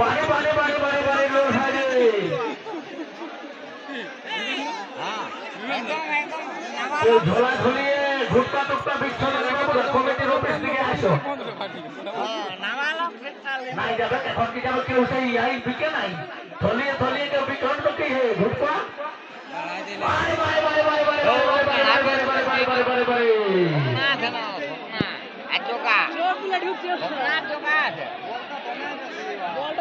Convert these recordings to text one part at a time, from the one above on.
বারে বারে বারে বারে বারে লোক কেউ ঝোলা ঝুলিয়ে ঘুটকা টুকটা বিচ্ছন্ন কমিটির অফিস থেকে আসো নাই যাবে এখন কি যাবে কেউ সেই আই বিকে নাই থলিয়ে থলিয়ে কেউ বিকন তো কি হে ঘুটকা বারে বারে বারে বারে বারে বারে বারে বারে বারে বারে বারে বারে বারে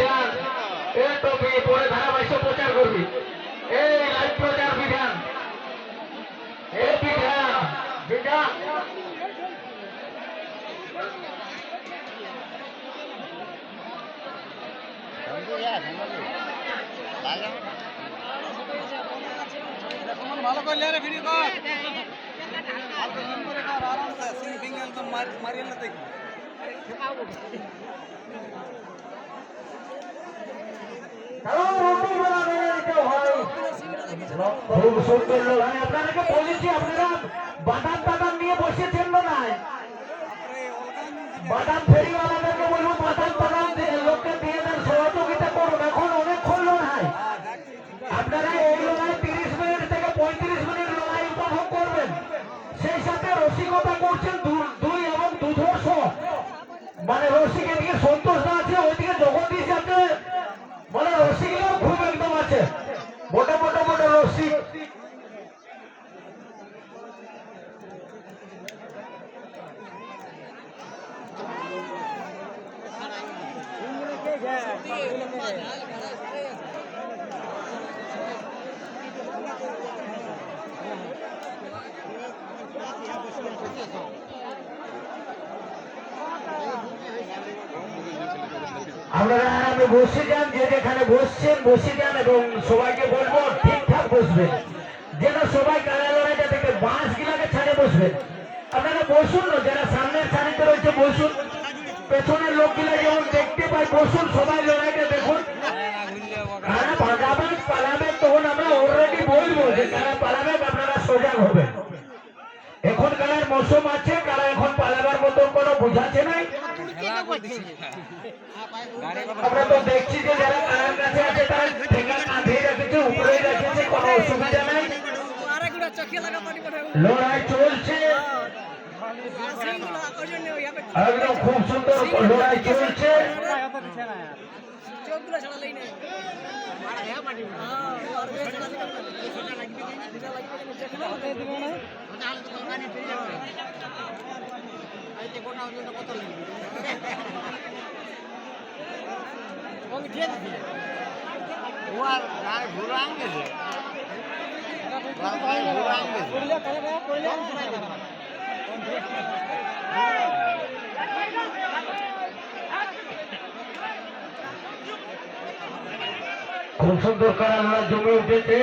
বিধান। এই টপি ভালো করলে ভিডিও কর। আরামসে। সিং ফিঙ্গেল তো মারিয়ে দেখি সিং ফিং একদম মারিয়ে না দেখি খুব সুন্দর লোক আমি বলেছি আপনারা বাদাম বাদাম নিয়ে বসেছেন না বাদাম ফেরিওয়ালাদেরকে বলব বাদাম বাদাম লোককে দিয়ে দেন সহযোগিতা করুন এখন অনেকক্ষণ লড়াই আপনারা এই লড়াই তিরিশ মিনিট থেকে পঁয়ত্রিশ মিনিট লড়াই উপভোগ করবেন। সেই সাথে রসিকতা করছেন দু- দুই এবং দুধর্ষ মানে রসিকে দিকে সন্তোষ দা আছে ওইদিকে জগদীশ আছে মানে রসিকরাও খুব একদম আছে মোটা মোটা মোটা রসিক আরামে বসে যান যেখানে বসছেন বসে যান এবং সবাইকে বলব, ঠিকঠাক বসবেন। যেন সবাই কারা লড়াইটা থেকে বাঁশ গিলাকে ছাড়ে বসবেন। আপনারা বসুন না, যারা সামনের সারিতে রয়েছে, বসুন। পেছনের লোকগুলা যেমন দেখতে পাই বসুন, সবাই লড়াইটা দেখুন। কারা ভাগাভাগ পালাবে তখন আমরা অলরেডি বলব যে কারা পালাবে আপনারা সজাগ হবেন। এখন কারার মৌসুম আছে কারা এখন পালাবার মতো কোনো বুঝাচ্ছে নাই। আমরা তো দেখছি যে যারা কারার কাছে আছে তারা ঠেকা কাঁধে রেখেছে উপরে রেখেছে কোনো অসুবিধা নাই। লড়াই চলছে। একদম খুব সুন্দর লড়াই চলছে। jawab dulu acara lainnya marah ya mati ah, luar biasa nanti kan bisa lagi bikin. Bisa lagi bikin ujian kita lagi di mana kita harus tukang ini ayo cekur nanti untuk kotor lagi Wong dia tuh luar dari burang gitu. gitu. Kuliah. খুব সুন্দর করে আমরা জমে উঠেছে।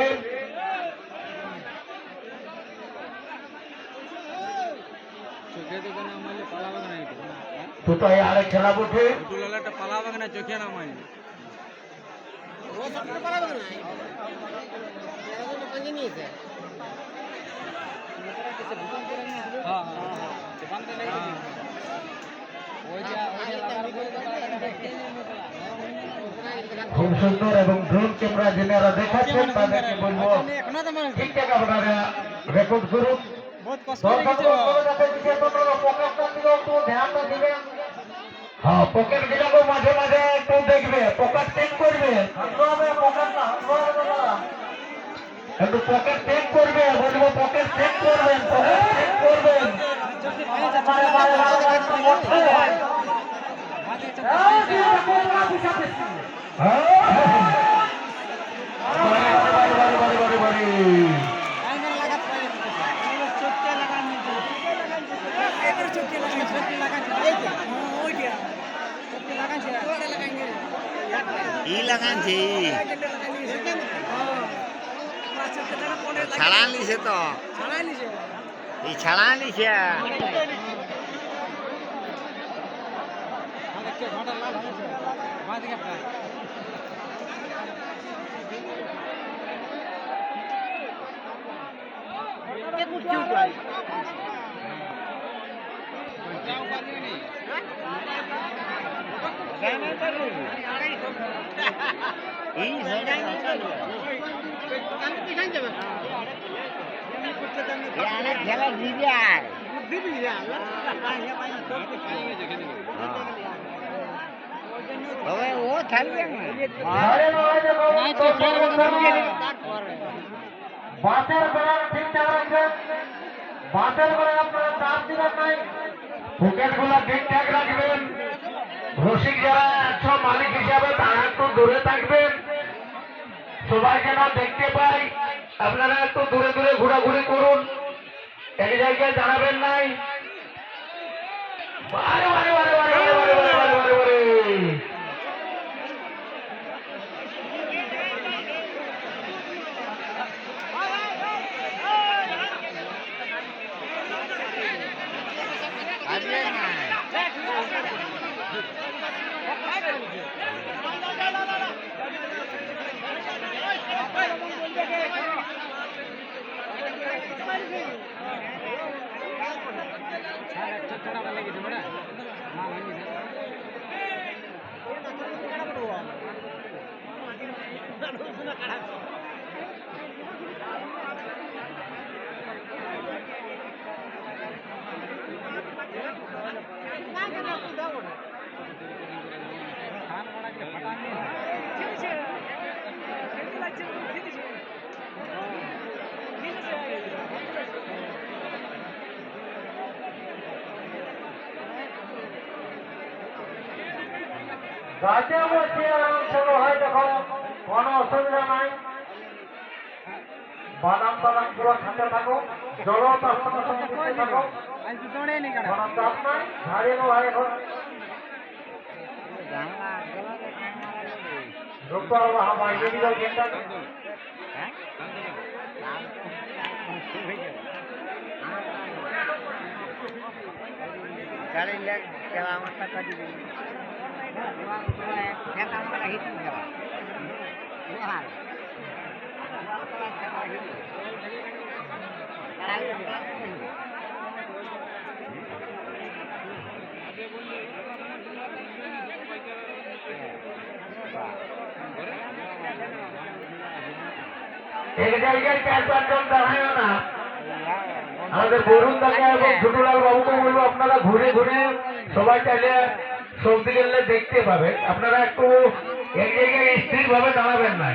দুটাই আরেক খেলা বটে? পালাবে না খুব সুন্দর এবং ড্রোন ক্যামেরা যারা দেখাচ্ছেন তাদেরকে বলব? এখনও তো মানে ঠিকঠাক আপনারা রেকর্ড করুন। হ্যাঁ পকেট গুলাকে মাঝে মাঝে একটু দেখবে পকেট চেক করবে। একটু পকেট চেক করবে বলব পকেট চেক করবেন পকেট চেক করবেন। ই লাগানছি ছাড়া নিছে তো ছাড়া নিছে ఈ చలానికి Jangan terlalu. হ্যাঁ, আচ্ছা, আচ্ছা। খেলা দিবি আর ও ঠিকঠাক রাখবেন রসিক যারা একশো মালিক হিসাবে তারা একটু দূরে থাকবেন সবাই যেন দেখতে পাই। আপনারা একটু দূরে দূরে ঘোরাঘুরি করুন। এক জায়গায় দাঁড়াবেন নাই। বারে বারে রাজা বসে আলোচনা হয় যখন কোনো অসুবিধা নাই। বাদাম বাদাম পুরো খাতে থাকো। জলও গাড়ি আমার টাকা দিবি। আমার লোহার এক জায়গায় চার পাঁচজন দাঁড়ায় না আমাদের বরুণ দাকে এবং ছোটলাল বাবুকে বলব, আপনারা ঘুরে ঘুরে সবাই চাইলে সবজি গেলে দেখতে পাবে আপনারা একটু এক জায়গায় স্থির ভাবে দাঁড়াবেন না।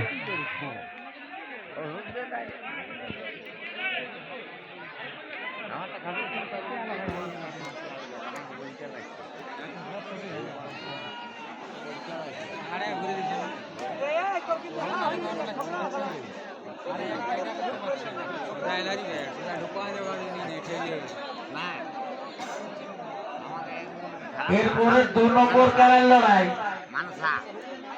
এরপরে দু নম্বর কারার লড়াই।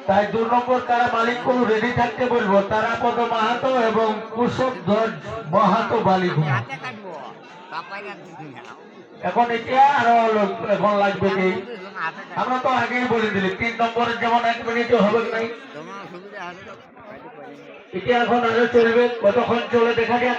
তাই দু নম্বর কারা মালিক কোন রেডি থাকতে বলব। তারাপদ মাহাতো এবং কুশব ধ্বজ মাহাতো না এখন এটা আরও লোক- এখন লাগবে কি? আমরা তো আগেই বলে দিলি তিন নম্বরের যেমন এক মিনিটে হবে নাই এটা এখন আরও চলবে কতক্ষণ চলে দেখা যাক।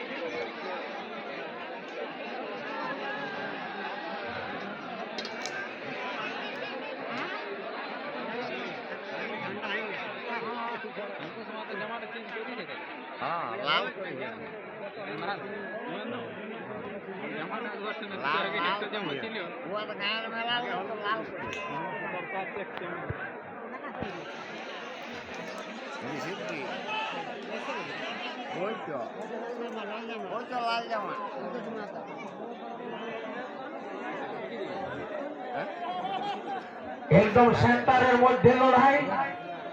একদম সেন্টারের মধ্যে লড়াই।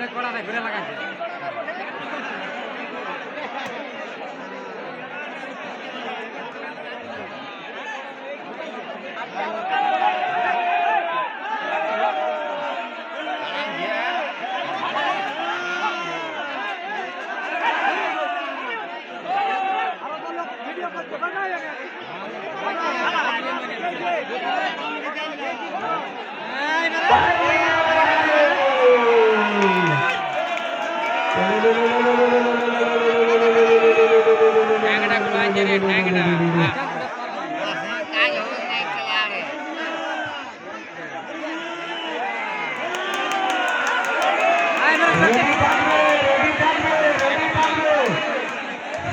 এটা কড়াটা ঘুরে লাগাইছে। ভিডিও করতে বানায়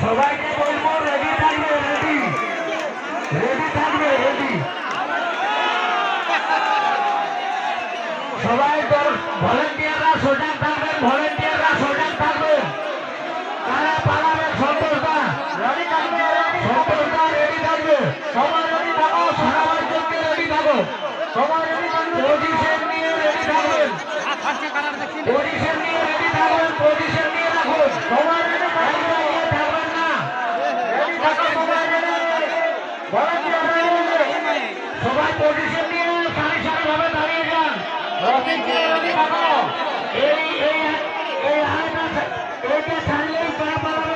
সবাইকে বলব রেডি থাকবে রেডি রেডি থাকবে রেডি সবাই তোর ভলেন্টিয়াররা সজাগ থাকবেন ভলেন্টিয়াররা সজাগ থাকবেন কারা পালাবেন সন্তোষদা। রেডি থাকবে সন্তোষদা রেডি থাকবে। সবাই রেডি থাকো সারাবার জন্য রেডি থাকো? সবাই রেডি থাকবে পজিশন নিয়ে রেডি থাকবেন ফার্স্টে কালার দেখছি পজিশন নিয়ে রেডি থাকবেন পজিশন নিয়ে রাখুন সবাই রেডি থাকবেন থাকবেন না রেডি থাকো সবাই রেডি ভলেন্টিয়ার রেডি সবাই পজিশন নিয়ে সারি সারি ভাবে দাঁড়িয়ে যান। এই এই এই আয়টা এইটা ছাড়লেই পালাবে